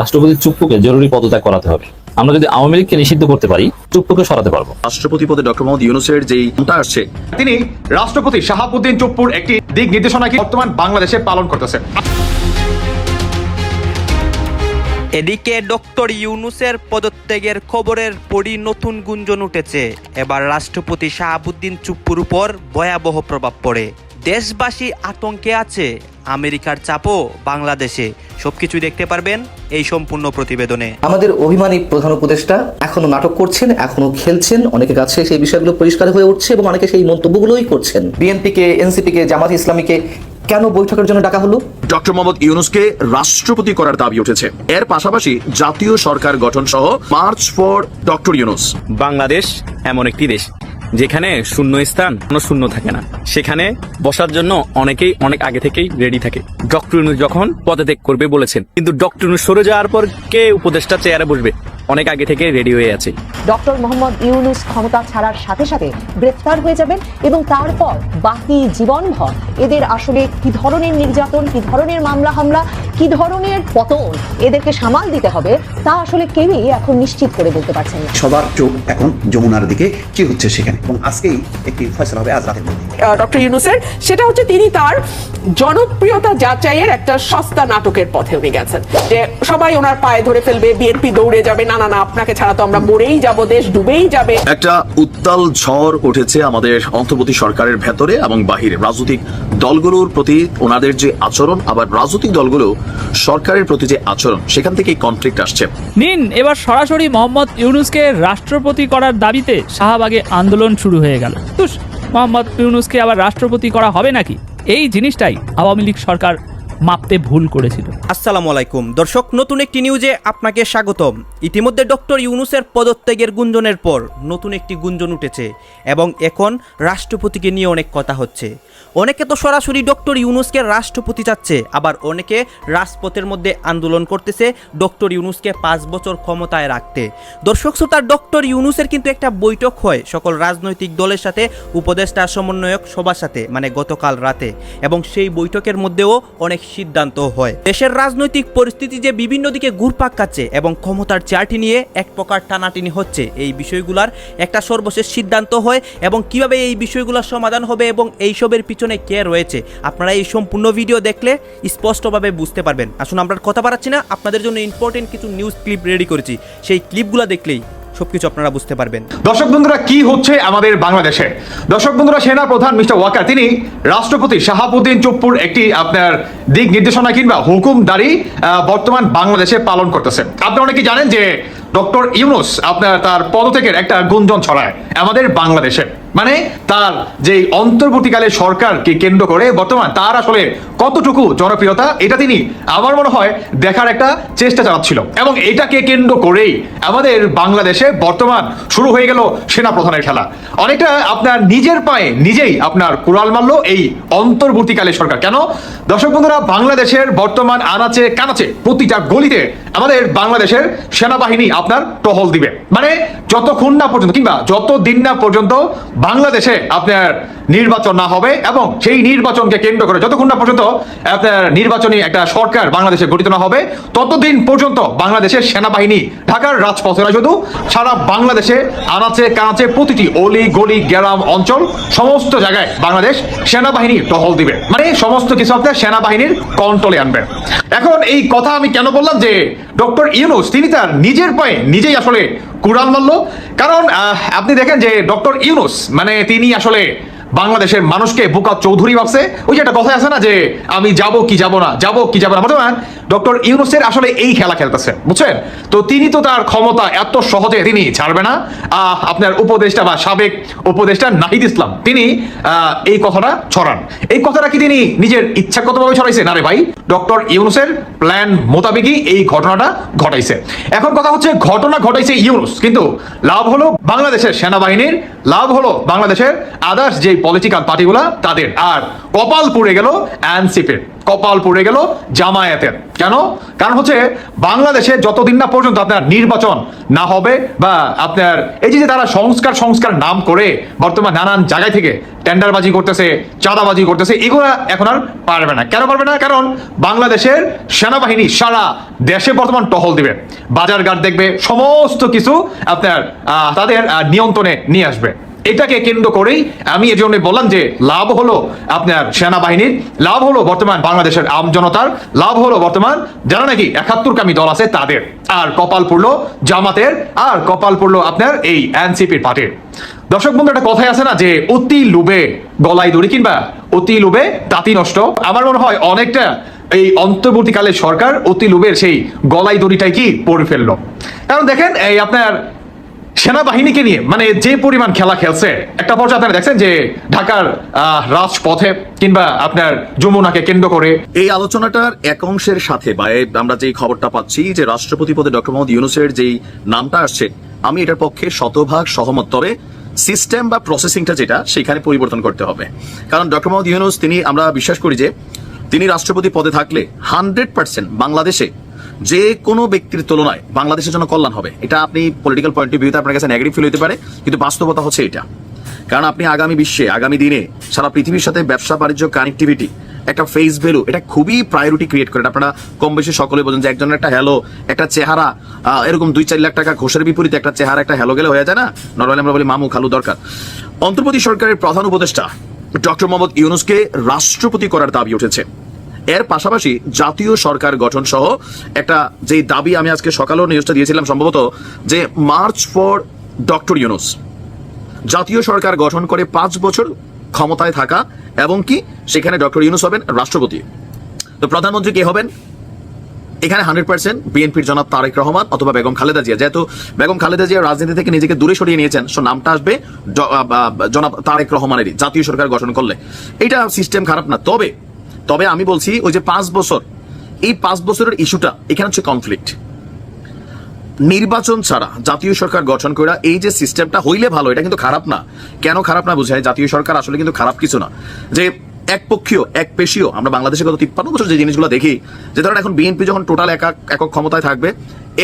রাষ্ট্রপতি চুপ্পুকে জরুরি পদত্যাগ করাতে হবে। আমরা যদি আওয়ামী লীগকে নিষিদ্ধ করতে পারি চুপ্পুকে সরাতে পারব। রাষ্ট্রপতি পদে ডক্টর মোহাম্মদ ইউনুসের যেই নামটা আসছে তিনি রাষ্ট্রপতি শাহাবুদ্দিন চুপ্পুর একটি দিক নির্দেশনা কি বর্তমান বাংলাদেশে পালন করতেছে এদিকে ডক্টর ইউনুসের পদত্যাগের খবরের পরই নতুন গুঞ্জন উঠেছে। এবার রাষ্ট্রপতি শাহাবুদ্দিন চুপ্পুর উপর ভয়াবহ প্রভাব পড়ে। দেশবাসী আতঙ্কে আছে। আমেরিকার চাপও বাংলাদেশে। সবকিছু দেখতে পারবেন এই সম্পূর্ণ প্রতিবেদনে। আমাদের অভিমানী প্রধান উপদেষ্টা এখনও নাটক করছেন এখনও খেলছেন। অনেকের কাছে সেই বিষয়গুলো পরিষ্কার হয়ে উঠছে এবং অনেকে সেই মন্তব্যগুলোই করছেন। বিএনপিকে এনসিপিকে জামাত ইসলামীকে কেন বৈঠকের জন্য ডাকা হলো? ডক্টর মোহাম্মদ ইউনুসকে রাষ্ট্রপতি করার দাবি উঠেছে। এর পাশাপাশি জাতীয় সরকার গঠন সহ march for doctor Yunus. Bangladesh এমন একটি দেশ। যেখানে শূন্য স্থান, কোনো শূন্য থাকে না। সেখানে বসার জন্য অনেকেই অনেক আগে থেকেই রেডি থাকে। ডক্টর যখন পদত্যাগ করবে বলেছেন। কিন্তু ডক্টর সরে যাওয়ার পর কে উপদেষ্টা চেয়ারে বসবে? অনেক আগে থেকে রেডি হয়ে আছে। ডক্টর মোহাম্মদ ইউনুস ক্ষমতা ছাড়ার সাথে সাথে গ্রেফতার হয়ে যাবেন এবং তারপর বাকি জীবনভর এদের আসলে কি ধরনের নির্যাতন কি ধরনের মামলা হামলা কি ধরনের পতন এদেরকে সামাল দিতে হবে তা আসলে কেউই এখন নিশ্চিত করে বলতে পারছেন না। সবার চোখ এখন যমুনার দিকে কি হচ্ছে সেখানে? এবং আজকেই একটি ফয়সলা হবে আজ রাতের মধ্যে। ডক্টর ইউনুসের সেটা হচ্ছে তিনি তার জনপ্রিয়তা যাচাইয়ের একটা সস্তা নাটকের পথে উনি গেছেন। যে সবাই ওনার পায়ে ধরে ফেলবে বিএনপি দৌড়ে যাবে না না না আপনাকে ছাড়া তো আমরা মরেই যাব দেশ ডুবেই যাবে। একটা উত্তাল ঝড় উঠেছে আমাদের অন্তর্বর্তী সরকারের ভেতরে এবং বাহিরে। রাজনৈতিক দলগুলোর প্রতি ওনাদের যে আচরণ আবার রাজনৈতিক দলগুলো সরকারের প্রতি যে আচরণ সেখান থেকে কনফ্লিক্ট আসছে। নিন এবার সরাসরি মোহাম্মদ ইউনুসকে রাষ্ট্রপতি করার দাবিতে শাহবাগে আন্দোলন শুরু হয়ে গেল। মোহাম্মদ ইউনুসকে আবার রাষ্ট্রপতি করা হবে নাকি? এই জিনিসটাই আওয়ামী লীগ সরকার মাপতে ভুল করেছিল। আসসালামু আলাইকুম। দর্শক, নতুন একটি নিউজে আপনাকে স্বাগতম। ইতিমধ্যে ডক্টর ইউনুসের পদত্যাগের গুঞ্জনের পর নতুন একটি গুঞ্জন উঠেছে এবং এখন রাষ্ট্রপতিকে নিয়ে অনেক কথা হচ্ছে। অনেকে তো সরাসরি ডক্টর ইউনুসকে রাষ্ট্রপতি চাচ্ছে, আবার অনেকে রাজপথের মধ্যে আন্দোলন করতেছে ডক্টর ইউনুসকে পাঁচ বছর ক্ষমতায় রাখতে। দর্শক শ্রোতা, ডক্টর ইউনুসের কিন্তু একটা বৈঠক হয় সকল রাজনৈতিক দলের সাথে, উপদেষ্টা, সমন্বয়ক সবার সাথে মানে গতকাল রাতে। এবং সেই বৈঠকের মধ্যেও অনেক সিদ্ধান্ত হয়। দেশের রাজনৈতিক পরিস্থিতি যে বিভিন্ন দিকে ঘুরপাক খাচ্ছে এবং ক্ষমতার চেয়ারটি নিয়ে এক প্রকার টানাটিনি হচ্ছে, এই বিষয়গুলার একটা সর্বশেষ সিদ্ধান্ত হয় এবং কীভাবে এই বিষয়গুলোর সমাধান হবে এবং এইসবের পিছনে কে রয়েছে? আপনারা এই সম্পূর্ণ ভিডিও দেখলে স্পষ্টভাবে বুঝতে পারবেন। আসুন আমরা কথা বাড়াচ্ছি না। আপনাদের জন্য ইম্পর্টেন্ট কিছু নিউজ ক্লিপ রেডি করেছি। সেই ক্লিপগুলো দেখলেই সবকিছু আপনারা বুঝতে পারবেন। দর্শক বন্ধুরা কি হচ্ছে আমাদের বাংলাদেশে? দর্শক বন্ধুরা সেনা প্রধান মিস্টার ওয়াকার তিনি রাষ্ট্রপতি শাহাবুদ্দিন চুপ্পুর একটি আপনার দিক নির্দেশনা কিংবা হুকুমদারি আহ, বর্তমান বাংলাদেশে পালন করতেছে। আপনি অনেকে জানেন যে ডক্টর ইউনুস আপনার তার পদত্যাগের একটা গুঞ্জন ছড়ায় আমাদের বাংলাদেশে। মানে তার যে অন্তর্বর্তীকালে সরকারকে কেন্দ্র করে বর্তমান তার আসলে কতটুকু জনপ্রিয়তা, এটা তিনি আমার মনে হয় দেখার একটা চেষ্টা চালাচ্ছিল। এবং এটাকে কেন্দ্র করেই আমাদের বাংলাদেশে বর্তমান শুরু হয়ে গেল সেনা প্রধানের খেলা। অনেকটা আপনার নিজের পায়ে নিজেই আপনার কুড়াল মারলো এই অন্তর্বর্তীকালে সরকার। কেন? দর্শক বন্ধুরা, বাংলাদেশের বর্তমান আনাচে কানাচে প্রতিটা গলিতে আমাদের বাংলাদেশের সেনাবাহিনী আপনার টহল দিবে। মানে যতক্ষণ না পর্যন্ত কিংবা যত দিন না পর্যন্ত বাংলাদেশে আপনার নির্বাচন না হবে এবং সেই নির্বাচনকে কেন্দ্র করে যতক্ষণ না পর্যন্ত নির্বাচনী একটা সরকার বাংলাদেশে গঠিত না হবে, ততদিন পর্যন্ত বাংলাদেশের সেনাবাহিনী ঢাকার রাজপথে নয়, শুধু সারা বাংলাদেশে আনাচে কানাচে প্রতিটি অলি, গলি, গ্রাম, অঞ্চল, সমস্ত জায়গায় বাংলাদেশ সেনাবাহিনী টহল দিবে। মানে সমস্ত কিছু আপনার সেনাবাহিনীর কন্ট্রোলে আনবে। এখন এই কথা আমি কেন বললাম যে ডক্টর ইউনুস, তিনি তার নিজের পায়ে নিজেই আসলে কুড়াল মারল। কারণ আপনি দেখেন যে ডক্টর ইউনুস মানে তিনি আসলে বাংলাদেশের মানুষকে বোকা চৌধুরী ভাবছে। ওই যে একটা কথা আছে না যে, আমি যাব কি যাব না, যাব কি যাব না। বর্তমান ডক্টর ইউনুসের আসলে এই খেলা খেলতেছে, বুঝছেন? তো তিনি তো তার ক্ষমতা এত সহজে তিনি ছাড়বে না। আপনার উপদেষ্টা বা সাবেক উপদেষ্টা নাহিদ ইসলাম, তিনি এই কথাটা ছড়ান। এই কথাটা কি তিনি নিজের ইচ্ছাগতভাবে ছড়াইছে? না রে ভাই, ডক্টর ইউনুসের প্ল্যান মোতাবেকই এই ঘটনাটা ঘটাইছে। এখন কথা হচ্ছে, ঘটনা ঘটাইছে ইউনুস, কিন্তু লাভ হলো বাংলাদেশের সেনাবাহিনীর, লাভ হলো বাংলাদেশের আদার্স যে পলিটিক্যাল পার্টিগুলা তাদের। আর কপাল পুড়ে গেল এনসিপির কপাল পুড়ে গেল জামায়াতের। কেন? কারণ হচ্ছে বাংলাদেশে যতদিন না পর্যন্ত আপনার নির্বাচন না হবে বা আপনার এই যে তারা সংস্কার সংস্কার নাম করে বর্তমান নানান জায়গায় থেকে টেন্ডারবাজি করতেছে, চাঁদাবাজি করতেছে, এগুলো এখন আর পারবে না। কেন পারবে না? কারণ বাংলাদেশের সেনাবাহিনী সারা দেশে বর্তমান টহল দিবে। বাজার ঘাট দেখবে, সমস্ত কিছু আপনার তাদের নিয়ন্ত্রণে নিয়ে আসবে। এটাকে কেন্দ্র করেই আমি এই জন্য বললাম যে লাভ হলো আপনার সেনাবাহিনীর, লাভ হলো বর্তমান বাংলাদেশের আম জনতার, লাভ হলো বর্তমান যারা নাকি একাত্তর একাত্তরকামী দল আছে তাদের, আর কপাল পড়ল জামাতের, আর কপাল পড়ল আপনার এই এনসিপির পার্টির। দর্শক বন্ধু, একটা কথাই আছে না যে অতি লোভে গলায় দড়ি কিংবা অতি লোভে তাঁতি নষ্ট। আমার মনে হয় অনেকটা এই অন্তর্বর্তীকালে সরকার অতি লোভের সেই গলায় দড়িটাই কি পড়ে ফেলল। কারণ দেখেন, এই আপনার সেনাবাহিনীকে নিয়ে মানে যে পরিমাণ খেলা খেলছে, একটা পর্যায়ে আপনারা দেখছেন যে ঢাকার রাজপথে কিংবা আপনার যমুনাকে কেন্দ্র করে এই আলোচনাটার এক অংশের সাথে, বা আমরা যেই খবরটা পাচ্ছি যে রাষ্ট্রপতি পদে ডক্টর মোহাম্মদ ইউনুসের যেই নামটা আসছে, আমি এটার পক্ষে শতভাগ সহমত। তবে সিস্টেম বা প্রসেসিংটা যেটা, সেখানে পরিবর্তন করতে হবে। কারণ ডক্টর মোহাম্মদ ইউনুস, তিনি, আমরা বিশ্বাস করি যে, তিনি রাষ্ট্রপতি পদে থাকলে হান্ড্রেড পার্সেন্ট বাংলাদেশে যে কোনো ব্যক্তির তুলনায় বাংলাদেশের জন্য কল্যাণ হবে। এটা আপনি পলিটিক্যাল পয়েন্ট অফ ভিউতে আপনার কাছে নেগেটিভ ফিল হতে পারে, কিন্তু বাস্তবতা হচ্ছে এটা। কারণ আপনি আগামী বিশ্বে, আগামী দিনে সারা পৃথিবীর সাথে ব্যবসা, বাণিজ্য কানেক্টিভিটি একটা ফেস ভ্যালু এটা খুবই প্রায়োরিটি ক্রিয়েট করে আপনারা কম বেশি সকলে বোঝেন যে একজনের একটা হ্যালো একটা চেহারা এরকম দুই চার লাখ টাকা ঘোষের বিপরীতে একটা চেহারা, একটা হ্যালো গেলে হয়ে যায় না? নর্মালি আমরা বলি, মামু, খালু দরকার। অন্তর্বর্তী সরকারের প্রধান উপদেষ্টা ডক্টর মোহাম্মদ ইউনুসকে রাষ্ট্রপতি করার দাবি উঠেছে। এর পাশাপাশি জাতীয় সরকার গঠন সহ একটা যে দাবি আমি আজকে সকালেও নিউজটা দিয়েছিলাম সম্ভবত যে মার্চ ফর ডক্টর ইউনুস জাতীয় সরকার গঠন করে পাঁচ বছর ক্ষমতায় থাকা এবং কি সেখানে ডক্টর ইউনুস হবেন রাষ্ট্রপতি। তো প্রধানমন্ত্রী কে হবেন? এখানে হান্ড্রেড পার্সেন্ট বিএনপির জনাব তারেক রহমান অথবা বেগম খালেদা জিয়া। যেহেতু বেগম খালেদা জিয়া রাজনীতি থেকে নিজেকে দূরে সরিয়ে নিয়েছেন সো নামটা আসবে জনাব তারেক রহমানেরই, জাতীয় সরকার গঠন করলে। এটা সিস্টেম খারাপ না। তবে তবে আমি বলছি, ওই যে পাঁচ বছর, এই পাঁচ বছরের ইস্যুটা, এখানে হচ্ছে কনফ্লিক্ট নির্বাচন ছাড়া জাতীয় সরকার গঠন করা এই যে সিস্টেমটা হইলে ভালো, এটা কিন্তু খারাপ না। কেন খারাপ না বুঝায় জাতীয় সরকার আসলে কিন্তু খারাপ কিছু না। যে এক পক্ষীয়, এক পেশীয়, আমরা বাংলাদেশে গত তিপ্পান্ন বছর যে জিনিসগুলো দেখি, যে ধরেন এখন বিএনপি যখন টোটাল একক একক ক্ষমতায় থাকবে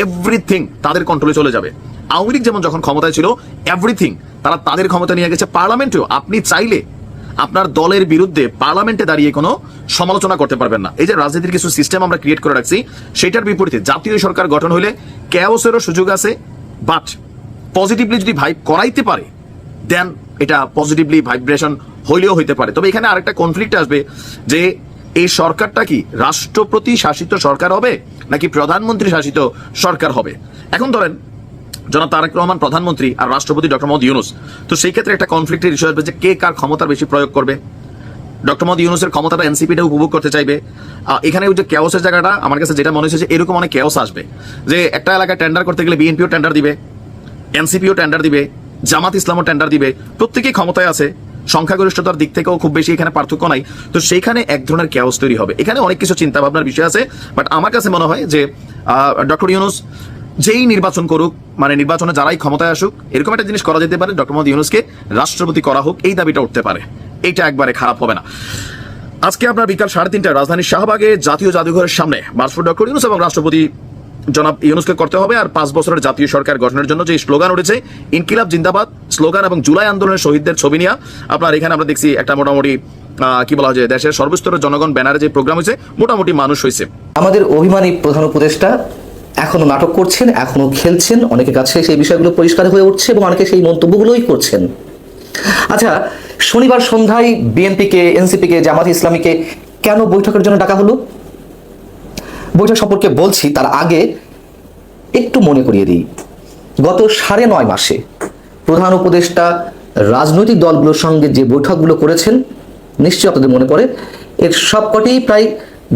এভরিথিং তাদের কন্ট্রোলে চলে যাবে। আওয়ামী লীগ যেমন যখন ক্ষমতায় ছিল এভরিথিং তারা তাদের ক্ষমতা নিয়ে গেছে পার্লামেন্টেও আপনি চাইলে আপনার দলের বিরুদ্ধে পার্লামেন্টে দাঁড়িয়ে কোনো সমালোচনা করতে পারবেন না। এই যে রাজনীতির কিছু সিস্টেম আমরা ক্রিয়েট করে রাখছি, সেটার বিপরীতে জাতীয় সরকার গঠন হলে ক্যাওসেরও সুযোগ আছে বাট পজিটিভলি যদি ভাইব করাইতে পারে দেন এটা পজিটিভলি ভাইব্রেশন হইলেও হইতে পারে। তবে এখানে আরেকটা কনফ্লিক্ট আসবে যে এই সরকারটা কি রাষ্ট্রপতি শাসিত সরকার হবে, নাকি প্রধানমন্ত্রী শাসিত সরকার হবে? এখন ধরেন জনাব তারেক রহমান, প্রধানমন্ত্রী আর রাষ্ট্রপতি ডক্টর মোহাম্মদ ইউনুস। তো সেই ক্ষেত্রে একটা কনফ্লিক্টের ইস্যু আসবে যে কে কার ক্ষমতার বেশি প্রয়োগ করবে। ডক্টর মোহাম্মদ ইউনুসের ক্ষমতাটা এনসিপিটা উপভোগ করতে চাইবে। এখানে ওই যে কেওসের জায়গাটা, আমার কাছে যেটা মনে হচ্ছে যে এরকম অনেক কেওস আসবে। যে একটা এলাকায় টেন্ডার করতে গেলে বিএনপিও টেন্ডার দিবে এনসিপিও টেন্ডার দিবে, জামাত ইসলামও টেন্ডার দিবে। প্রত্যেকেই ক্ষমতায় আছে, সংখ্যাগরিষ্ঠতার দিক থেকেও খুব বেশি এখানে পার্থক্য নাই। তো সেইখানে এক ধরনের ক্যাওস তৈরি হবে। এখানে অনেক কিছু চিন্তা ভাবনার বিষয় আছে বাট আমার কাছে মনে হয় যে ডক্টর ইউনুস যেই নির্বাচন করুক মানে নির্বাচনে যারাই ক্ষমতায় আসুক, এরকম একটা জিনিস করা যেতে পারে, ডক্টর মোহাম্মদ ইউনুসকে রাষ্ট্রপতি করা হোক, এই দাবিটা উঠতে পারে। এইটা একবারে খারাপ হবে না। আজকে আপনার বিকাল সাড়ে তিনটায় রাজধানীর শাহবাগে জাতীয় জাদুঘরের সামনে মার্চফুর ডক্টর ইউনুস এবং রাষ্ট্রপতি জনাব ইউনুসকে করতে হবে, আর পাঁচ বছরের জাতীয় সরকার গঠনের জন্য যে স্লোগান উঠেছে, ইনকিলাব জিন্দাবাদ, স্লোগান এবং জুলাই আন্দোলনের শহীদদের ছবি নিয়ে, আপনার এখানে আমরা দেখছি একটা মোটামুটি কি বলা হয় দেশের সর্বস্তরের জনগণ ব্যানারে যে প্রোগ্রাম হয়েছে, মোটামুটি মানুষ হয়েছে। আমাদের অভিমানী প্রধান উপদেষ্টা এখনও নাটক করছেন, এখনও খেলছেন, অনেকের কাছে সেই বিষয়গুলো পরিষ্কার হয়ে উঠছে এবং অনেকে সেই মন্তব্যগুলোই করছেন। আচ্ছা শনিবার সন্ধ্যায় বিএনপিকে, এনসিপিকে, জামাত ইসলামীকে কেন বৈঠকের জন্য ডাকা হলো? বৈঠক সম্পর্কে বলছি, তার আগে একটু মনে করিয়ে দিই। গত সাড়ে নয় মাসে প্রধান উপদেষ্টা রাজনৈতিক দলগুলোর সঙ্গে যে বৈঠকগুলো করেছেন, নিশ্চয়ই আপনাদের মনে পড়ে, এর সবকটি প্রায়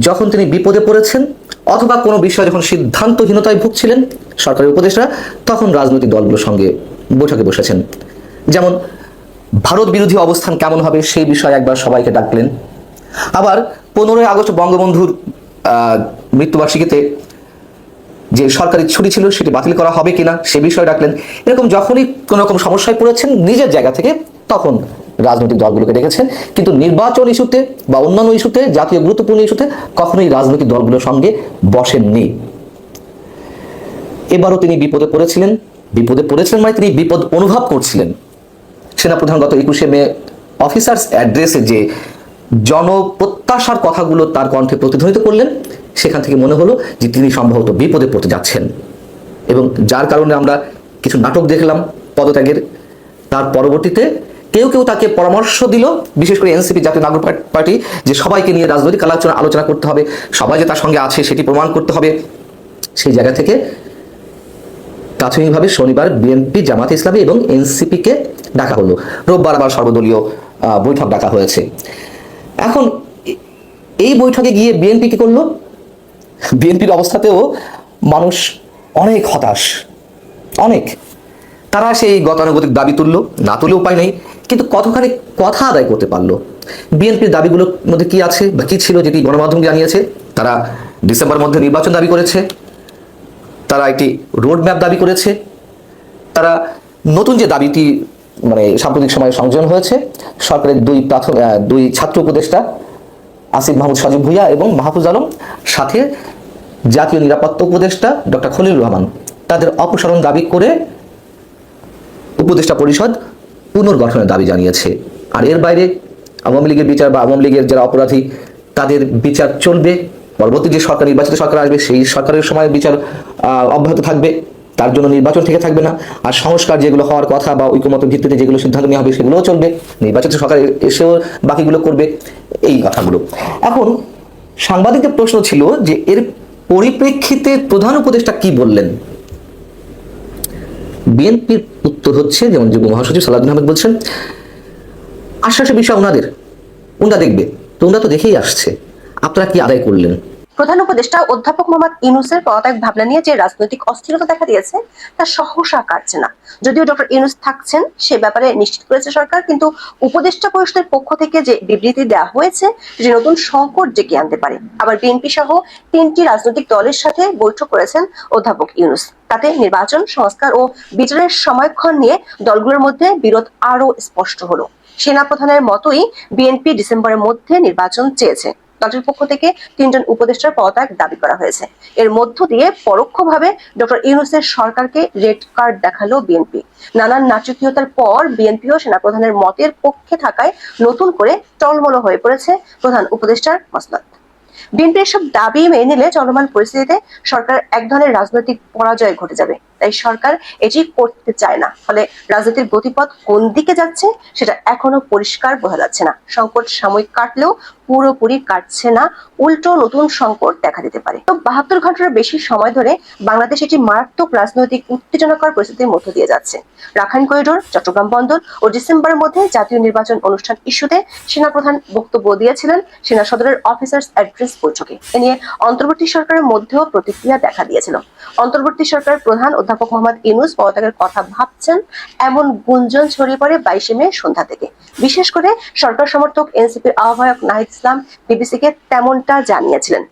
যখন তিনি বিপদে পড়েছেন অথবা কোনো বিষয়ে যখন সিদ্ধান্তহীনতায় ভুগছিলেন সরকারি উপদেষ্টা, তখন রাজনৈতিক দলগুলোর সঙ্গে বৈঠকে বসেছেন। যেমন, ভারত বিরোধী অবস্থান কেমন হবে সেই বিষয়ে একবার সবাইকে ডাকলেন। আবার পনেরোই আগস্ট বঙ্গবন্ধুর মৃত্যুবার্ষিকীতে যে সরকারি ছুটি ছিল সেটি বাতিল করা হবে কিনা সে বিষয়ে ডাকলেন। এরকম যখনই কোনো রকম সমস্যায় পড়েছেন নিজের জায়গা থেকে, তখন রাজনৈতিক দলগুলোকে ডেকেছেন কিন্তু নির্বাচন ইস্যুতে বা অন্যান্য ইস্যুতে, জাতীয় গুরুত্বপূর্ণ ইস্যুতে কখনোই রাজনৈতিক দলগুলোর সঙ্গে বসেননি। এবারও তিনি বিপদে পড়েছিলেন। বিপদে পড়েছিলেন মানে তিনি বিপদ অনুভব করছিলেন। সেনাপ্রধান গত একুশে মে অফিসার্স অ্যাড্রেসে যে জনপ্রত্যাশার কথাগুলো তার কণ্ঠে প্রতিধ্বনিত করলেন, সেখান থেকে মনে হলো যে তিনি সম্ভবত বিপদে পড়তে যাচ্ছেন। এবং যার কারণে আমরা কিছু নাটক দেখলাম, পদত্যাগের। তার পরবর্তীতে কেউ কেউ তাকে পরামর্শ দিল, বিশেষ করে এনসিপি জাতীয় নাগরিক পার্টি যে সবাইকে নিয়ে রাজনৈতিক আলোচনা আলোচনা করতে হবে, সবাই যে তার সঙ্গে আছে সেটি প্রমাণ করতে হবে। সেই জায়গা থেকে প্রাথমিকভাবে শনিবার বিএনপি জামাত ইসলামী এবং এনসিপিকে ডাকা হলো। রোববার আবার সর্বদলীয় বৈঠক ডাকা হয়েছে। এখন এই বৈঠকে গিয়ে বিএনপি কি করল? বিএনপির অবস্থাতেও মানুষ অনেক হতাশ। অনেক। তারা সেই গতানুগতিক দাবি তুললো, না তুলে উপায় নেই। কিন্তু কতখানি কথা আদায় করতে পারল? বিএনপির দাবিগুলোর মধ্যে কি আছে বা কি ছিল যেটি গণমাধ্যম জানিয়েছে? তারা ডিসেম্বর মধ্যে নির্বাচন দাবি করেছে। তারা একটি রোড ম্যাপ দাবি করেছে। তারা নতুন যে দাবিটি মানে সাম্প্রতিক সময়ে সংযোজন হয়েছে, সরকারের দুই প্রাথমিক দুই ছাত্র উপদেষ্টা আসিফ মাহমুদ সজীব ভুইয়া এবং মাহফুজ আলম, সাথে জাতীয় নিরাপত্তা উপদেষ্টা ডক্টর খলিলুর রহমান। তাদের অপসারণ দাবি করে উপদেষ্টা পরিষদ পুনর্গঠনের দাবি জানিয়েছে। আর এর বাইরে আওয়ামী লীগের বিচার বা আওয়ামী লীগের যারা অপরাধী, তাদের বিচার চলবে। পরবর্তী যে সরকার, নির্বাচিত সরকার আসবে, সেই সরকারের সময় বিচার অব্যাহত থাকবে। তার জন্য নির্বাচন থেকে থাকবে না। আর সংস্কার যেগুলো হওয়ার কথা বা ঐকমত ভিত্তিতে যেগুলো সিদ্ধান্ত নেওয়া হবে, সেগুলোও চলবে। নির্বাচিত সরকার এসেও বাকিগুলো করবে। এই কথাগুলো। এখন সাংবাদিকদের প্রশ্ন ছিল যে, এর পরিপ্রেক্ষিতে প্রধান উপদেষ্টা কি বললেন? বিএনপির উত্তর হচ্ছে, যেমন যুগ্ম মহাসচিব সালাউদ্দিন আহমেদ বলছেন, আশ্বাসের বিষয় ওনাদের, ওনারা দেখবে, তো ওনারা তো দেখেই আসছে। আপনারা কি আদায় করলেন? প্রধান উপদেষ্টা অধ্যাপক মোহাম্মদ ইউনুসের পদত্যাগ ভাবনা নিয়ে যে রাজনৈতিক অস্থিরতা দেখা দিয়েছে, তা সহসা কাটছে না। যদিও ডক্টর ইউনুস থাকছেন, সে ব্যাপারে নিশ্চিত করেছে সরকার, কিন্তু উপদেষ্টা পরিষদের পক্ষ থেকে যে বিবৃতি দেওয়া হয়েছে, যে নতুন সংকট ডেকে আনতে পারে। আবার বিএনপি সহ তিনটি রাজনৈতিক দলের সাথে বৈঠক করেছেন অধ্যাপক ইউনুস। তাতে নির্বাচন, সংস্কার ও বিচারের সময়ক্ষণ নিয়ে দলগুলোর মধ্যে বিরোধ আরও স্পষ্ট হলো। সেনাপ্রধানের মতোই বিএনপি ডিসেম্বরের মধ্যে নির্বাচন চেয়েছে। দলটির পক্ষ থেকে তিনজন উপদেষ্টার পদত্যাগ দাবি করা হয়েছে। এর মধ্য দিয়ে পরোক্ষভাবে ডক্টর ইউনুসের সরকারকে রেড কার্ড দেখাল বিএনপি। নানান নাটকীয়তার পর বিএনপিও সেনাপ্রধানের মতের পক্ষে থাকায় নতুন করে টলমল হয়ে পড়েছে প্রধান উপদেষ্টার মসনদ। বিএনপির সব দাবি মেনে নিলে চলমান পরিস্থিতিতে সরকার এক ধরনের রাজনৈতিক পরাজয় ঘটে যাবে। তাই সরকার এটি করতে চায় না। ফলে রাজনীতির গতিপথ কোন দিকে যাচ্ছে সেটা এখনও পরিষ্কার বোঝা যাচ্ছে না। সংকট সাময়িক কাটলেও পুরোপুরি কাটছে না, উল্টো নতুন সংকট দেখা দিতে পারে। তো বাহাত্তর ঘণ্টার বেশি সময় ধরে বাংলাদেশ একটি মারাত্মক রাজনৈতিক উত্তেজনাকর পরিস্থিতির মধ্য দিয়ে যাচ্ছে। রাখাইন করিডোর, চট্টগ্রাম বন্দর ও ডিসেম্বরের মধ্যে জাতীয় নির্বাচন অনুষ্ঠান ইস্যুতে সেনাপ্রধান বক্তব্য দিয়েছিলেন সেনা সদরের অফিসার্স অ্যাড্রেস বৈঠকে। এ নিয়ে অন্তর্বর্তী সরকারের মধ্যেও প্রতিক্রিয়া দেখা দিয়েছিল। অন্তর্বর্তী সরকারের প্রধান অধ্যাপক মোহাম্মদ ইউনুস পদত্যাগের কথা ভাবছেন। এমন গুঞ্জন ছড়িয়ে পড়ে বাইশে মে সন্ধ্যা থেকে। বিশেষ করে সরকার সমর্থক এনসিপির আহ্বায়ক নাহিদ ইসলাম বিবিসিকে তেমনটা জানিয়েছিলেন।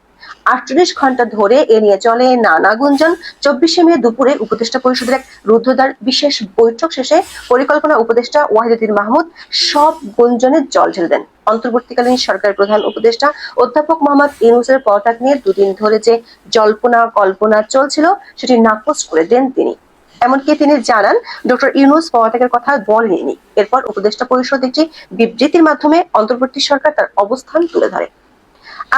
আটচল্লিশ ঘণ্টা ধরে এ নিয়ে চলে নানা গুঞ্জন। চব্বিশে মে দুপুরে উপদেষ্টা পরিষদের এক রুদ্ধদ্বার বিশেষ বৈঠক শেষে পরিকল্পনা উপদেষ্টা ওয়াহিদুদ্দিন মাহমুদ সব গুঞ্জনের জল ঢেলে দেন। অন্তর্বর্তীকালীন সরকার প্রধান উপদেষ্টা অধ্যাপক মোহাম্মদ ইউনুসের পদত্যাগ নিয়ে দুদিন ধরে যে জল্পনা কল্পনা চলছিল, সেটি নাকচ করে দেন তিনি। এমনকি তিনি জানান, ডক্টর ইউনুস পদত্যাগের কথা বলেনি এরপর উপদেষ্টা পরিষদ একটি বিবৃতির মাধ্যমে অন্তর্বর্তী সরকার তার অবস্থান তুলে ধরে।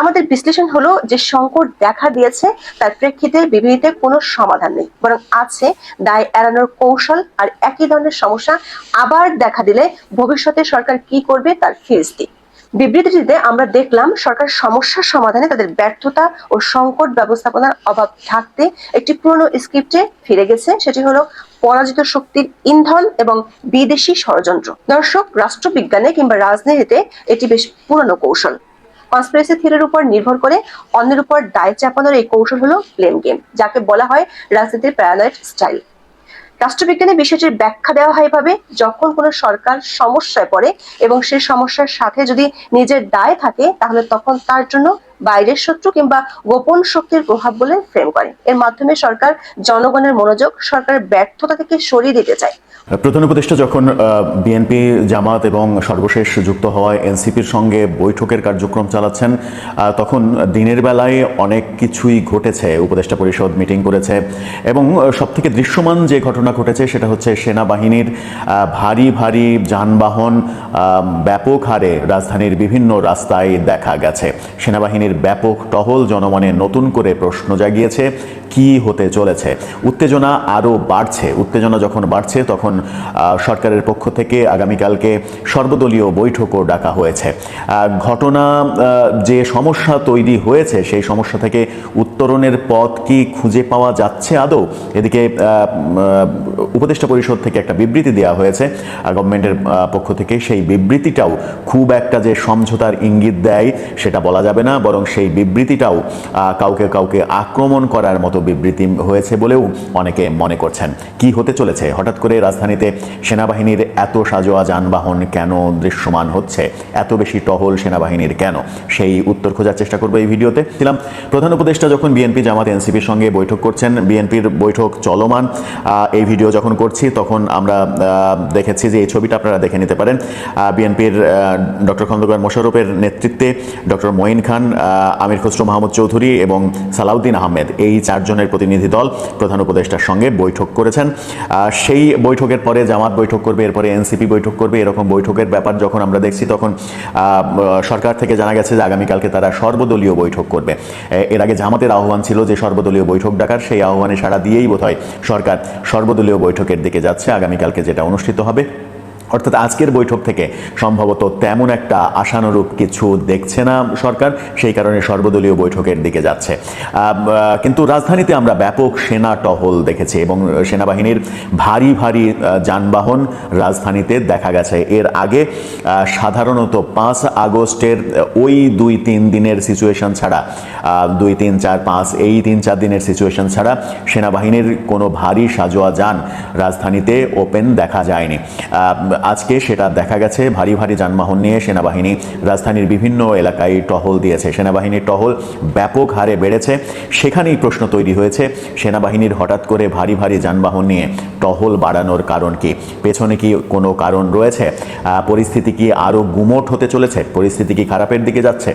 আমাদের বিশ্লেষণ হলো যে সংকট দেখা দিয়েছে, তার প্রেক্ষিতে বিবৃতিতে কোনো সমাধান নেই। বরং আছে দায় এড়ানোর কৌশল আর একই ধরনের সমস্যা আবার দেখা দিলে ভবিষ্যতে সরকার কি করবে তার ফিরিস্তি। বিবৃতিটিতে আমরা দেখলাম সরকার সমস্যার সমাধানে তাদের ব্যর্থতা ও সংকট ব্যবস্থাপনার অভাব থাকতে একটি পুরনো স্ক্রিপ্টে ফিরে গেছে। সেটি হলো পরাজিত শক্তির ইন্ধন এবং বিদেশি ষড়যন্ত্র। দর্শক, রাষ্ট্রবিজ্ঞানে কিংবা রাজনীতিতে এটি বেশ পুরনো কৌশল। কনস্পিরেসি থিওরির উপর নির্ভর করে অন্যের উপর দায় চাপানোর এই কৌশল হলো ব্লেম গেম যাকে বলা হয় রাজনীতির প্যারানয়েড স্টাইল রাষ্ট্রবিজ্ঞানে বিষয়টির ব্যাখ্যা দেওয়া হয় এভাবে, যখন কোনো সরকার সমস্যায় পড়ে এবং সেই সমস্যার সাথে যদি নিজের দায় থাকে, তাহলে তখন তার জন্য বাইরের শত্রু কিংবা গোপন শক্তির প্রভাব বলে ফ্রেম করে। এর মাধ্যমে সরকার জনগণের মনোযোগ, সরকারের ব্যর্থতা থেকে সরিয়ে দিতে চায়। প্রধান উপদেষ্টা যখন বিএনপি জামাত এবং সর্বশেষ যুক্ত হওয়ায় এনসিপির সঙ্গে বৈঠকের কার্যক্রম চালাচ্ছেন তখন দিনের বেলায় অনেক কিছুই ঘটেছে। উপদেষ্টা পরিষদ মিটিং করেছে এবং সব থেকে দৃশ্যমান যে ঘটনা ঘটেছে সেটা হচ্ছে সেনাবাহিনীর ভারী ভারী যানবাহন ব্যাপক হারে রাজধানীর বিভিন্ন রাস্তায় দেখা গেছে। সেনাবাহিনীর ব্যাপক টহল জনমনে নতুন করে প্রশ্ন জাগিয়েছে, কি হতে চলেছে? উত্তেজনা আরও বাড়ছে। উত্তেজনা যখন বাড়ছে, তখন সরকারের পক্ষ থেকে আগামীকালকে সর্বদলীয় বৈঠকও ডাকা হয়েছে। ঘটনা যে সমস্যা তৈরি হয়েছে, সেই সমস্যা থেকে উত্তরণের পথ কি খুঁজে পাওয়া যাচ্ছে আদৌ? এদিকে উপদেষ্টা পরিষদ থেকে একটা বিবৃতি দেওয়া হয়েছে। গভর্নমেন্টের পক্ষ থেকে সেই বিবৃতিটাও খুব একটা যে সমঝোতার ইঙ্গিত দেয় সেটা বলা যাবে না, বরং সেই বিবৃতিটাও কাউকে কাউকে আক্রমণ করার মতো বিবৃতি হয়েছে বলেও অনেকে মনে করছেন। কি হতে চলেছে? হঠাৎ করে রাজধানীতে সেনাবাহিনীর এত সাজোয়া যানবাহন কেন দৃশ্যমান হচ্ছে? এত বেশি টহল সেনাবাহিনীর কেন? সেই উত্তর খোঁজার চেষ্টা করব এই ভিডিওতে। ছিলাম প্রধান উপদেষ্টা যখন বিএনপি জামাত এনসিপির সঙ্গে বৈঠক করছেন বিএনপির বৈঠক চলমান। এই ভিডিও যখন করছি, তখন আমরা দেখেছি যে এই ছবিটা আপনারা দেখে নিতে পারেন। বিএনপির ডক্টর খন্দকার মোশারফের নেতৃত্বে ডক্টর মঈন খান আমির খসরু মাহমুদ চৌধুরী এবং সালাউদ্দিন আহমেদ, এই চারজনের প্রতিনিধি দল প্রধান উপদেষ্টার সঙ্গে বৈঠক করেছেন। সেই সেই বৈঠকের পরে জামাত বৈঠক করবে, এরপরে এনসিপি বৈঠক করবে, এরকম বৈঠকের ব্যাপার যখন আমরা দেখছি তখন সরকার থেকে জানা গেছে যে আগামীকালকে তারা সর্বদলীয় বৈঠক করবে। এর আগে জামাতের আহ্বান ছিল যে সর্বদলীয় বৈঠক ডাকার, সেই আহ্বানে সাড়া দিয়েই বোধহয় সরকার সর্বদলীয় বৈঠকের দিকে যাচ্ছে। আগামীকালকে যেটা অনুষ্ঠিত হবে অর্থাৎ আজকের বৈঠক থেকে সম্ভবত তেমন একটা আশানুরূপ কিছু দেখছে না সরকার, সেই কারণে সর্বদলীয় বৈঠকের দিকে যাচ্ছে। কিন্তু রাজধানীতে আমরা ব্যাপক সেনা টহল দেখেছি এবং সেনাবাহিনীর ভারী ভারী যানবাহন রাজধানীতে দেখা গেছে। এর আগে সাধারণত পাঁচ আগস্টের ওই দুই, তিন দিনের সিচুয়েশন ছাড়া দুই, তিন, চার, পাঁচ, এই তিন, চার দিনের সিচুয়েশন ছাড়া সেনাবাহিনীর কোনো ভারী সাজোয়া যান রাজধানীতে ওপেন দেখা যায়নি। আজকে সেটা দেখা গেছে। ভারী ভারী যানবাহন নিয়ে সেনাবাহিনী রাজধানীর বিভিন্ন এলাকায় টহল দিয়েছে। সেনাবাহিনীর টহল ব্যাপক হারে বেড়েছে। সেখানেই প্রশ্ন তৈরি হয়েছে, সেনাবাহিনীর হঠাৎ করে ভারী ভারী যানবাহন নিয়ে টহল বাড়ানোর কারণ কি? পেছনে কি কোনো কারণ রয়েছে? পরিস্থিতি কি আরও গুমোট হতে চলেছে? পরিস্থিতি কি খারাপের দিকে যাচ্ছে?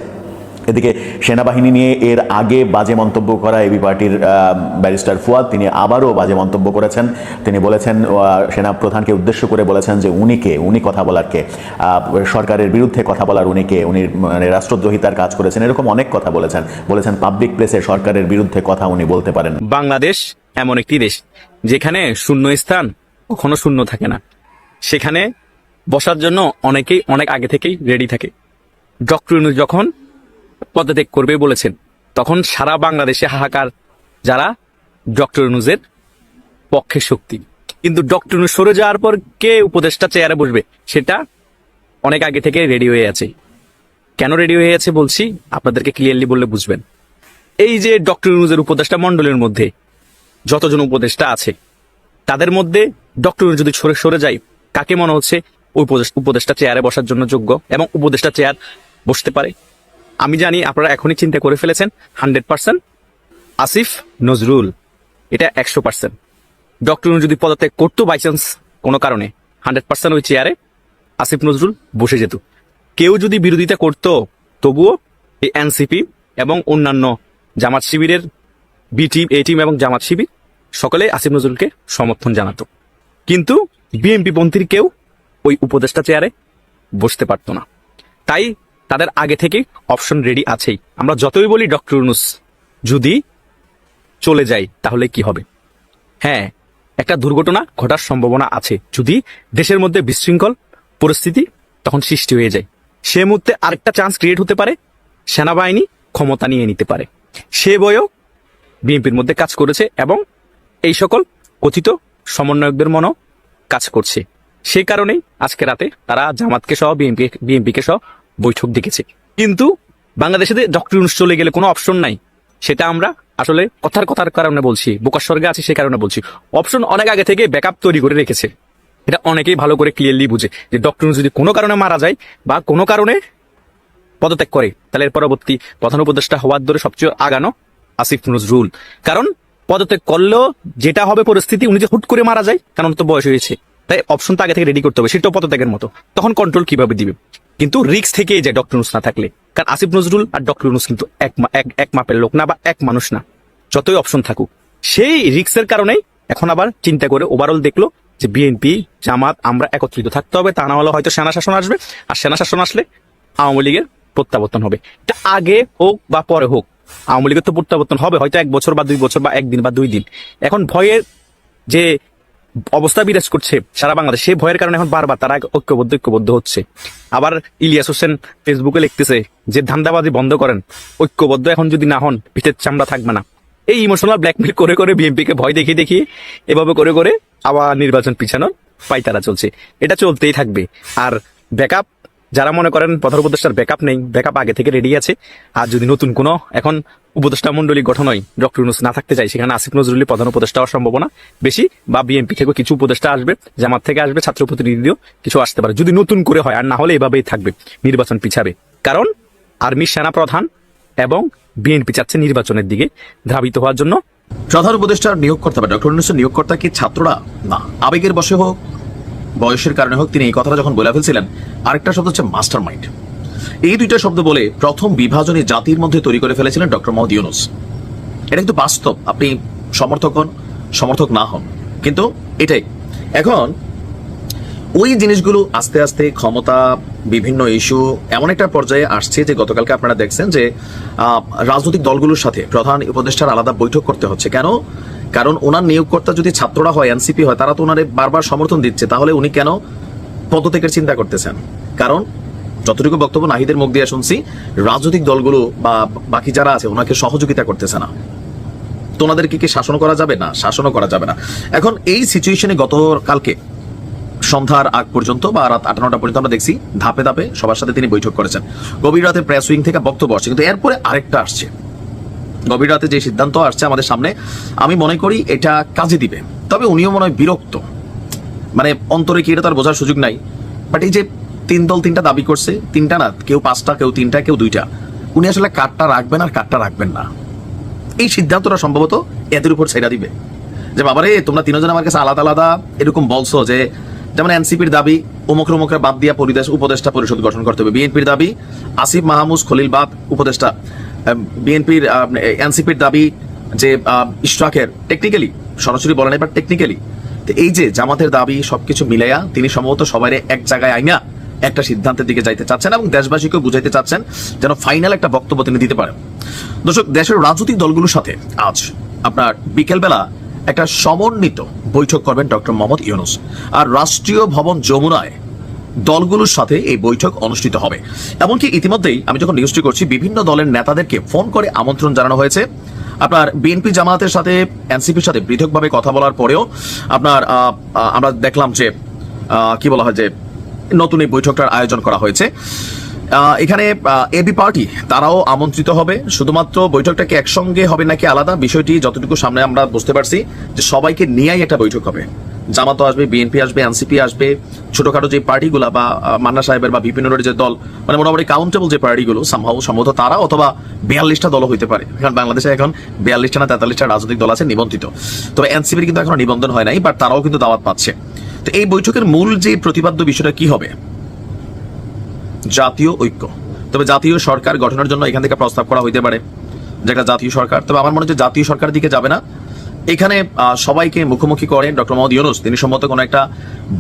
এদিকে সেনাবাহিনী নিয়ে এর আগে বাজে মন্তব্য করা এবি পার্টির ব্যারিস্টার ফুয়াদ, তিনি আবারও বাজে মন্তব্য করেছেন। তিনি বলেছেন সেনা প্রধানকে উদ্দেশ্য করে বলেছেন যে উনিকে উনি কথা বলারকে সরকারের বিরুদ্ধে কথা বলার উনিকে উনি মানে রাষ্ট্রদ্রোহিতার কাজ করেছেন। এরকম অনেক কথা বলেছেন। বলেছেন পাবলিক প্লেসে সরকারের বিরুদ্ধে কথা উনি বলতে পারেন। বাংলাদেশ এমন একটি দেশ যেখানে শূন্য স্থান কখনো শূন্য থাকে না। সেখানে বসার জন্য অনেকেই, অনেক আগে থেকেই রেডি থাকে। ডক্টর যখন পদত্যাগ করবে বলেছেন। তখন সারা বাংলাদেশে হাহাকার, যারা ডক্টর ইউনুসের পক্ষে শক্তি। কিন্তু ডক্টর ইউনুস সরে যাওয়ার পর কে উপদেষ্টা চেয়ারে বসবে, সেটা অনেক আগে থেকে রেডি হয়ে আছে। কেন রেডি হয়ে আছে বলছি, আপনাদেরকে ক্লিয়ারলি বললে বুঝবেন। এই যে ডক্টর ইউনুসের উপদেষ্টা মণ্ডলের মধ্যে যতজন উপদেষ্টা আছে, তাদের মধ্যে ডক্টর যদি সরে সরে যায়, কাকে মনে হচ্ছে উপদেষ্টা চেয়ারে বসার জন্য যোগ্য এবং উপদেষ্টা চেয়ার বসতে পারে? আমি জানি আপনারা এখনই চিন্তা করে ফেলেছেন, হান্ড্রেড পার্সেন্ট। আসিফ নজরুল, এটা একশো পার্সেন্ট। ডক্টর যদি পদত্যাগ করতো বাই চান্স কোনো কারণে, হান্ড্রেড পার্সেন্ট ওই চেয়ারে আসিফ নজরুল, বসে যেত। কেউ যদি বিরোধিতা করতো, তবুও এই এনসিপি এবং অন্যান্য জামাত শিবিরের বি টিম এ টিম এবং জামাত শিবির, সকলে আসিফ নজরুলকে সমর্থন জানাতো। কিন্তু বিএনপি পন্থীর কেউ ওই উপদেষ্টা চেয়ারে বসতে পারতো না। তাই তাদের আগে থেকে অপশন রেডি আছেই। আমরা যতই বলি ডক্টর ইউনুস, যদি চলে যায় তাহলে কি হবে? হ্যাঁ একটা দুর্ঘটনা ঘটার সম্ভাবনা আছে। যদি দেশের মধ্যে বিশৃঙ্খল পরিস্থিতি তখন সৃষ্টি হয়ে যায়। সে মুহূর্তে আরেকটা চান্স ক্রিয়েট হতে পারে, সেনাবাহিনী ক্ষমতা নিয়ে নিতে পারে। সে বয়েও বিএনপির মধ্যে কাজ করেছে এবং এই সকল কথিত সমন্বয়কদের মনও কাজ করছে। সেই কারণেই আজকে রাতে তারা জামাতকে সহ, বিএনপি, বিএনপিকে সহ বৈঠক ডেকেছে। কিন্তু বাংলাদেশে ডক্টর ইউনুস চলে গেলে কোনো অপশন নাই। সেটা আমরা আসলে কথার কথার কারণে বলছি, বোকার স্বর্গে আছে সে কারণে বলছি। অপশন অনেক আগে থেকে ব্যাকআপ তৈরি করে রেখেছে। এটা অনেকেই ভালো করে ক্লিয়ারলি বুঝে যে ডক্টর যদি কোনো কারণে মারা যায় বা কোনো কারণে পদত্যাগ করে, তাহলে এর পরবর্তী প্রধান উপদেষ্টা হওয়ার দরে সবচেয়ে আগানো আসিফ নজরুল। কারণ পদত্যাগ করলেও যেটা হবে পরিস্থিতি, উনি যে হুট করে মারা যায় কারণ তো বয়স হয়েছে। তাই অপশন তো আগে থেকে রেডি করতে হবে, সেটাও পদত্যাগের মতো। তখন কন্ট্রোল কীভাবে দিবে? কিন্তু রিক্স থেকেই যায় ডক্টর ইউনুস না থাকলে। কারণ আসিফ নজরুল আর ডক্টর ইউনুস কিন্তু এক এক মাপের লোক না বা এক মানুষ না। যতই অপশন থাকুক। সেই রিক্সের কারণেই এখন আবার চিন্তা করে ওভারঅল দেখল যে বিএনপি জামাত, আমরা একত্রিত থাকতে হবে। তা না হলে হয়তো সেনা শাসন আসবে। আর সেনা শাসন আসলে আওয়ামী লীগের প্রত্যাবর্তন হবে। এটা আগে হোক বা পরে হোক, আওয়ামী লীগের তো প্রত্যাবর্তন হবে। হয়তো এক বছর বা দুই বছর বা একদিন বা দুই দিন। এখন ভয়ের যে অবস্থা বিরাজ করছে সারা বাংলাদেশ। সেই ভয়ের কারণে এখন বারবার তারা ঐক্যবদ্ধ ঐক্যবদ্ধ হচ্ছে। আবার ইলিয়াস হোসেন ফেসবুকে লিখতেছে যে, ধান্দাবাজি বন্ধ করেন। ঐক্যবদ্ধ এখন যদি না হন, ভিতের চামড়া থাকবে না। এই ইমোশনাল ব্ল্যাকমেল করে করে বিএনপিকে ভয় দেখিয়ে দেখিয়ে এভাবে করে করে আবার নির্বাচন পিছানোর পাইতারা চলছে। এটা চলতেই থাকবে। আর ব্যাকআপ যারা মনে করেন প্রধান উপদেষ্টার ব্যাকআপ নেই ব্যাকআপ আগে থেকে রেডি আছে, আর যদি নতুন কোনো এখন উপদেষ্টা মন্ডলী গঠন হয়, ডক্টর ইউনুস না থাকতে চাই সেখানে আসিফ নজরুলি প্রধান উপদেষ্টা হওয়ার সম্ভাবনা বেশি, বা বিএনপি থেকে কিছু উপদেষ্টা আসবে, জামাত থেকে আসবে, ছাত্র প্রতিনিধিও কিছু আসতে পারে, যদি নতুন করে হয়, আর না হলে এভাবেই থাকবে, নির্বাচন পিছাবে। কারণ আর্মির সেনা প্রধান এবং বিএনপি চাচ্ছে নির্বাচনের দিকে ধাবিত হওয়ার জন্য। প্রধান উপদেষ্টার নিয়োগকর্তা বা ডক্টর ইউনুসের নিয়োগকর্তা কি ছাত্ররা? না, আবেগের বসে হোক বয়সের কারণে হোক, তিনি এই কথাটা যখন বলে ফেলছিলেন, আরেকটা শব্দ হচ্ছে মাস্টার মাইন্ড এই দুইটা শব্দ বলে প্রথম বিভাজনে জাতির মধ্যে তৈরি করে ফেলেছিলেন ডক্টর মোহাম্মদ ইউনুস। এটা কিন্তু বাস্তব, আপনি সমর্থক হন, সমর্থক না হন। কিন্তু এটাই, এখন ওই জিনিসগুলো আস্তে আস্তে ক্ষমতা, বিভিন্ন ইস্যু এমন একটা পর্যায়ে আসছে যে গতকালকে আপনারা দেখছেন যে রাজনৈতিক দলগুলোর সাথে প্রধান উপদেষ্টার আলাদা বৈঠক করতে হচ্ছে। কেন? কারণ ওনার নিয়োগকর্তা যদি ছাত্ররা হয়, এনসিপি হয়, তারা তো ওনারে বারবার সমর্থন দিচ্ছে। তাহলে উনি কেন পদত্যাগের চিন্তা করতেছেন? কারণ যতটুকু বক্তব্য নাহিদের মুখ দিয়ে শুনছি, রাজনৈতিক দলগুলো বা বাকি যারা আছে, ওনাকে সহযোগিতা করতেছে না। তো ওনাদেরকে কি শাসন করা যাবে? না, শাসনও করা যাবে না। এখন এই সিচুয়েশনে গতকালকে সন্ধ্যার আগ পর্যন্ত বা রাত আট নটা পর্যন্ত আমরা দেখছি, ধাপে ধাপে সবার সাথে তিনি বৈঠক করেছেন। গভীর রাতে প্রেস উইং থেকে বক্তব্য আসছে, কিন্তু এরপরে আরেকটা আসছে। গভীর রাতে যে সিদ্ধান্ত আসছে আমাদের সামনে, আমি মনে করি এটা কাজে দিবে। তবে উনিও মনে হয় বিরক্ত। মানে অন্তরে কি এটা তার বোঝার সুযোগ নাই? বাট এই যে তিন দল তিনটা দাবি করছে, তিনটা না, কেউ পাঁচটা, কেউ তিনটা, কেউ দুইটা। উনি আসলে কাঠটা রাখবেন আর কাঠটা রাখবেন না। এই সিদ্ধান্তটা সম্ভবত এদের উপর ছেড়া দিবে। যে বাবারে, তোমরা তিনজন আমার কাছে আলাদা আলাদা এরকম বলছো যে, যেমন এনসিপির দাবি, অমুক রমুকের বাদ দিয়া পরিদেশ উপদেষ্টা পরিষদ গঠন করতে হবে। বিএনপির দাবি, আসিফ মাহমুদ, খলিল বাদ, উপদেষ্টা। বিএনপির এনসিপির দাবি যে ইশরাকের টেকনিক্যালি সরাসরি বলেন এবার টেকনিক্যালি তো এই যে জামাতের দাবি সবকিছু মিলাইয়া তিনি সম্ভবত সবাই এক জায়গায় আইনা একটা সিদ্ধান্তের দিকে যাইতে চাচ্ছেন এবং দেশবাসীকে বুঝাইতে চাচ্ছেন যেন ফাইনাল একটা বক্তব্য তিনি দিতে পারেন। দর্শক, দেশের রাজনৈতিক দলগুলোর সাথে আজ আপনার বিকেলবেলা একটা সমন্বিত বৈঠক করবেন ডক্টর মোহাম্মদ ইউনুস। আর রাষ্ট্রীয় ভবন যমুনায় দলগুলোর সাথে এই বৈঠক অনুষ্ঠিত হবে। এমনকি ইতিমধ্যেই আমি যখন নিউজটি করছি, বিভিন্ন দলের নেতাদেরকে ফোন করে আমন্ত্রণ জানানো হয়েছে। আপনার বিএনপি জামায়াতের সাথে এনসিপির সাথে পৃথকভাবে কথা বলার পরেও আপনার আমরা দেখলাম যে কি বলা হয় যে, নতুন এই বৈঠকটার আয়োজন করা হয়েছে। এখানে এবি পার্টি তারাও আমন্ত্রিত হবে। শুধুমাত্র বৈঠকটা কি একসঙ্গে হবে নাকি আলাদা, বিষয়টি যতটুকু সামনে আমরা বুঝতে পারছি যে সবাইকে নিয়েই একটা বৈঠক হবে। জামাতও আসবে বিএনপি আসবে এনসিপি আসবে। ছোটখাটো যে পার্টিগুলা বা মান্না সাহেবের বা বিপিন যে দল মানে মোটামুটি কাউন্টেবল যে পার্টিগুলো সম্ভব সম্ভবত তারা অথবা বিয়াল্লিশটা দল হইতে পারে। কারণ বাংলাদেশে এখন বিয়াল্লিশটা না তেতাল্লিশটা রাজনৈতিক দল আছে নিবন্ধিত। তবে এনসিপির কিন্তু এখনও নিবন্ধন হয় নাই বাট তারাও কিন্তু দাওয়াত পাচ্ছে। তো এই বৈঠকের মূল যে প্রতিপাদ্য বিষয়টা কি হবে? জাতীয় ঐক্য। তবে জাতীয় সরকার গঠনের জন্য এখান থেকে প্রস্তাব করা হইতে পারে, যে একটা জাতীয় সরকার। তবে আমার মনে হচ্ছে জাতীয় সরকারের দিকে যাবে না। এখানে সবাইকে মুখোমুখি করেন ডক্টর মোহাম্মদ ইউনুস। তিনি সম্ভবত কোনো একটা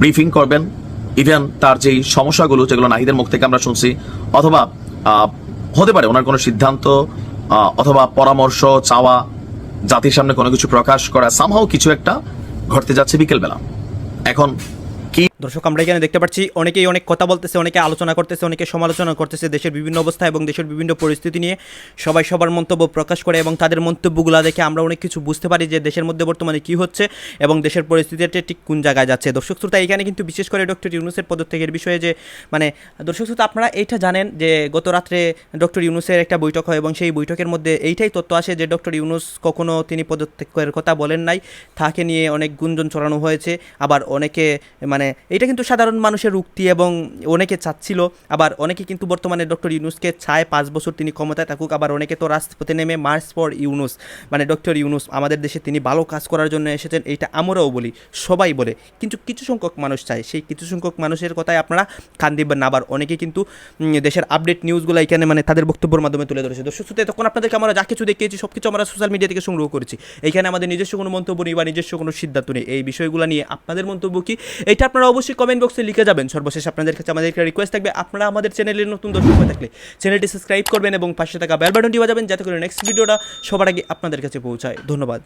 ব্রিফিং করবেন ইভেন তার যেই সমস্যাগুলো, যেগুলো নাহিদের মুখ থেকে আমরা শুনছি, অথবা হতে পারে ওনার কোনো সিদ্ধান্ত অথবা পরামর্শ, চাওয়া, জাতির সামনে কোনো কিছু প্রকাশ করা সামহাও কিছু একটা ঘটতে যাচ্ছে বিকেলবেলা। এখন দর্শক, আমরা এখানে দেখতে পাচ্ছি, অনেকেই অনেক কথা বলতেছে, অনেকে আলোচনা করতেছে, অনেকে সমালোচনা করতেছে দেশের বিভিন্ন অবস্থা এবং দেশের বিভিন্ন পরিস্থিতি নিয়ে। সবাই সবার মন্তব্য প্রকাশ করে এবং তাদের মন্তব্যগুলো দেখে আমরা অনেক কিছু বুঝতে পারি যে দেশের মধ্যে বর্তমানে কি হচ্ছে এবং দেশের পরিস্থিতিটা ঠিক কোন জায়গায় যাচ্ছে। দর্শক শ্রোতা, এখানে কিন্তু বিশেষ করে ডক্টর ইউনুসের পদত্যাগের বিষয়ে যে মানে দর্শক শ্রোতা, আপনারা এইটা জানেন যে, গত রাত্রে ডক্টর ইউনুসের একটা বৈঠক হয় এবং সেই বৈঠকের মধ্যে এইটাই তথ্য আসে যে, ডক্টর ইউনুস কখনো তিনি পদত্যাগের কথা বলেন নাই। তাকে নিয়ে অনেক গুঞ্জন ছড়ানো হয়েছে। আবার অনেকে মানে এটা কিন্তু সাধারণ মানুষের উক্তি এবং অনেকে চাচ্ছিল আবার অনেকে কিন্তু বর্তমানে ডক্টর ইউনুসকে চায় পাঁচ বছর তিনি ক্ষমতায় থাকুক আবার অনেকে তো রাজপথে নেমে মার্চ ফর ইউনুস মানে ডক্টর ইউনুস আমাদের দেশে তিনি ভালো কাজ করার জন্য এসেছেন এইটা আমরাও বলি সবাই বলে। কিন্তু কিছু সংখ্যক মানুষ চায় সেই কিছু সংখ্যক মানুষের কথায় আপনারা কান দিবেন না আবার অনেকে কিন্তু দেশের আপডেট নিউজগুলো এখানে মানে তাদের বক্তব্যের মাধ্যমে তুলে ধরেছে। দর্শক শ্রোতা, তখন আপনাদেরকে আমরা যা কিছু দেখিয়েছি সব কিছু আমরা সোশ্যাল মিডিয়া থেকে সংগ্রহ করেছি। এখানে আমাদের নিজস্ব কোনো মন্তব্য নেই বা নিজস্ব কোনো সিদ্ধান্ত নেই। এই বিষয়গুলো নিয়ে আপনাদের মন্তব্য কি? এটা আপনারা অবশ্যই কমেন্ট বক্সে লিখে যাবেন। সর্বশেষ আপনাদের কাছে আমাদের একটা রিকোয়েস্ট থাকবে। আপনারা আমাদের চ্যানেলের নতুন দর্শক হয়ে থাকলে চ্যানেলটি সাবস্ক্রাইব করবেন এবং পাশে থাকা বেল বাটনটি বাজাবেন যাতে করে নেক্সট ভিডিওটা সবার আগে আপনাদের কাছে পৌঁছায়। ধন্যবাদ।